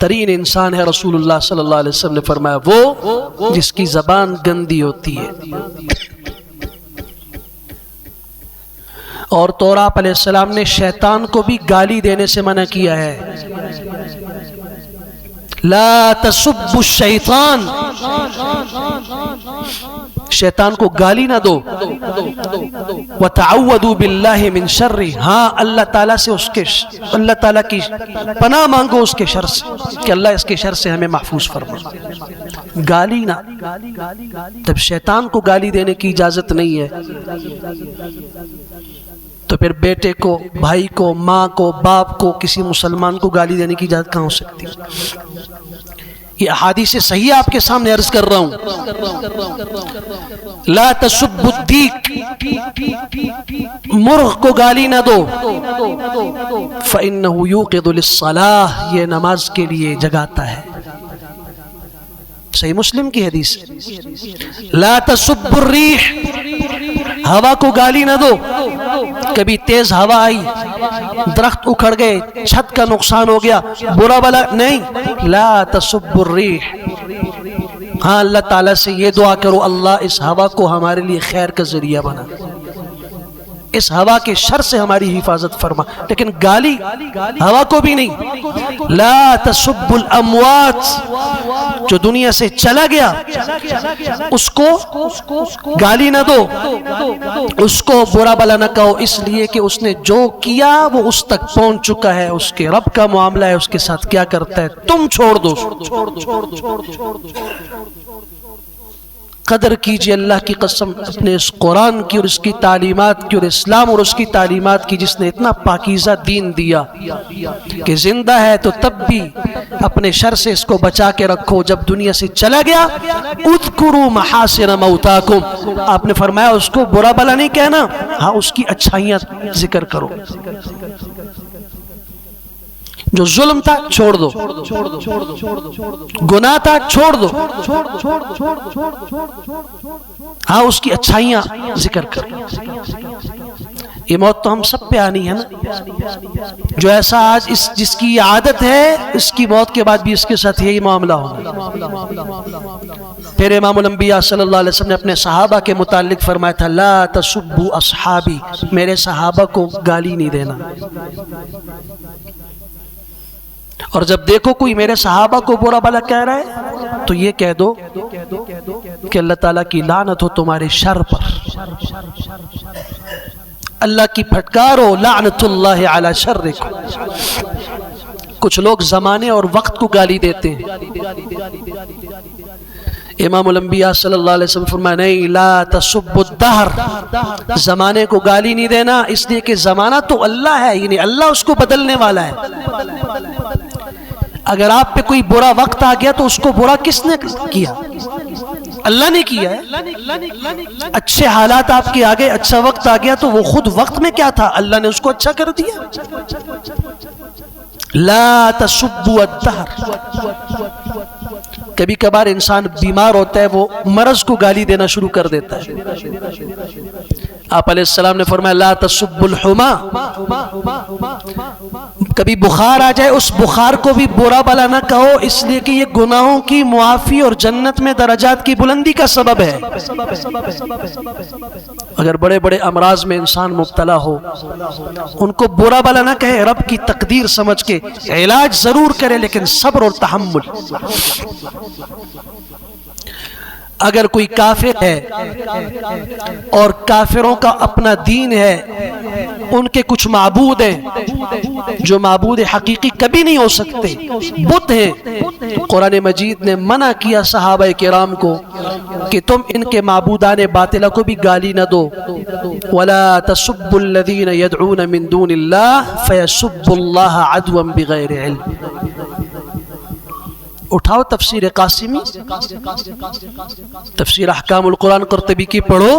तरीन इंसान है रसूलुल्लाह सल्लल्लाहु अलैहि वसल्लम ने फरमाया, वो जिसकी जबान गंदी होती है। और तोराप सलाम ने शैतान को भी गाली देने से मना किया है। ला तसुब्बु शैतान। शैतान को गाली ना दो। वतअवदु बिल्लाहि मिन शर्री। हाँ अल्लाह ताला से उसके अल्लाह ताला की पनाह मांगो उसके शर से, कि अल्लाह इसके शर से हमें महफूज फरमा गाली ना। तब शैतान को गाली देने की इजाज़त नहीं है। तो फिर बेटे को, भाई को, माँ को, बाप को, किसी मुसलमान को गाली देने की इजाज़त कहाँ हो सकती? है ये हादी से सही आपके सामने अर्ज़ कर रहा हूँ। ला तसुबुद्दीक मुर्ख को गाली ना दो। फ़िन के सलाह ये नमाज़ के लिए जगाता है। सही मुस्लिम की हदीस। ला रीह, हवा को गाली ना दो। कभी तेज हवा आई, दरख्त उखड़ गए, छत का नुकसान हो गया, बुरा भला नहीं। ला रीह। हाँ अल्लाह ताला से ये दुआ करो, अल्लाह इस हवा को हमारे लिए खैर का ज़रिया बना। इस हवा के शर से हमारी हिफाजत फरमा। लेकिन गाली, हवा को भी नहीं। ला तसुब्बुल अमवात, जो दुनिया से चला गया, उसको गाली ना दो। उसको बुरा भला ना कहो, इसलिए कि उसने जो किया, वो उस तक पहुँच चुका है। उसके रब का मामला है, उसके साथ क्या करता है, तुम छोड़ दो। छोड़ दो छोड़ दो छोड़ दो छोड़ दो कदर कीजिए अल्लाह की कसम, अपने इस कुरान की और इसकी तालीमात की और इस्लाम और उसकी तालीमात की जिसने इतना पाकिज़ा दीन दिया कि ज़िंदा है तो तब भी अपने शर से इसको बचा के रखो। जब दुनिया से चला गया उदकुरु महासिन मऊताकुम आपने फरमाया, उसको बुरा भला नहीं कहना। हाँ उसकी अच्छाइयाँ ज़िक्र करो। जो जुल्म था, छोड़ दो। गुनाह था, छोड़ दो। हाँ उसकी अच्छाइयाँ ज़िक्र कर। ये मौत तो हम सब पे आनी है ना? जो ऐसा आज इस, जिसकी आदत है, इसकी मौत के बाद भी इसके साथ यही मामला होगा। फिर इमाम सल्लल्लाहु अलैहि वसल्लम ने अपने सहाबा के मुतालिक फरमाया था, ला तसुब्बु असहाबी, मेरे सहाबा को गाली नहीं देना। और जब देखो कोई मेरे सहाबा को बुरा भला कह रहा है तो ये कह दो कि अल्लाह ताला की लानत हो तुम्हारे शर पर। अल्लाह की फटकारो लानतुल्लाह अला शर को कुछ लोग जमाने और वक्त को गाली देते हैं। इमाम सल्लल्लाहु अलैहि वसल्लम जमाने को गाली नहीं देना, इसलिए कि जमाना तो अल्लाह है, यानी अल्लाह उसको बदलने वाला है। अगर आप पे कोई बुरा वक्त आ गया तो उसको बुरा किसने किया? अल्लाह ने किया है। अच्छे हालात आपके आगे अच्छा वक्त आ गया तो वो खुद वक्त में क्या था? अल्लाह ने उसको अच्छा कर दिया। कभी कभार इंसान बीमार होता है, वो मरज को गाली देना शुरू कर देता है। आप ने फरमाया, ला कभी बुखार आ जाए, उस बुखार को भी बुरा भला ना कहो, इसलिए कि ये गुनाहों की मुआफ़ी और जन्नत में दराजात की बुलंदी का सबब है। अगर बड़े बड़े अमराज में इंसान मुबतला हो, उनको बुरा भला ना कहे, रब की तकदीर समझ के इलाज ज़रूर करे, लेकिन सब्र और तहमुल अगर कोई काफिर है और काफिरों का अपना दीन है, उनके कुछ मबूद हैं, जो मबूद हकीकी कभी नहीं हो सकते। बुत हैं। कुरान मजीद ने मना किया सहाबा कराम को कि तुम इनके मबूदान बातिला को भी गाली न दो। वला दूनिल्लाह, फयसुब्बुल्लाह अदवन बिगैर उठाओ तफसीर कासिमी। तफसीर अहकामुल कुरान करतबी की पढ़ो।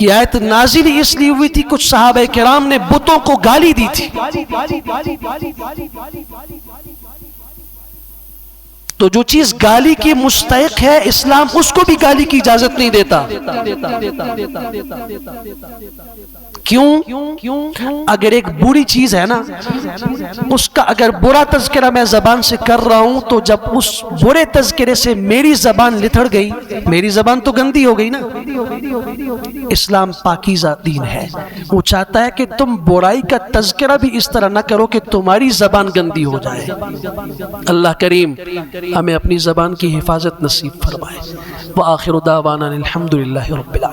ये आयत नाजिल इसलिए हुई थी, कुछ साहब कराम ने बुतों को गाली दी थी। तो जो चीज़ गाली की मुस्तक है, इस्लाम उसको भी गाली की इजाज़त नहीं देता। क्यों? क्यों? अगर एक बुरी चीज़ है ना उसका अगर बुरा तस्करा मैं जबान से कर रहा हूँ तो जब उस बुरे तस्करे से मेरी जबान लिथड़ गई मेरी जबान तो गंदी हो गई ना। इस्लाम पाकिजा दीन है। वो चाहता है कि तुम बुराई का तस्करा भी इस तरह ना करो कि तुम्हारी जबान गंदी हो जाए। अल्लाह करीम हमें अपनी जबान की हिफाजत नसीब फरमाए। व आखिर दावाना अलहमदिल्ला रब्बिल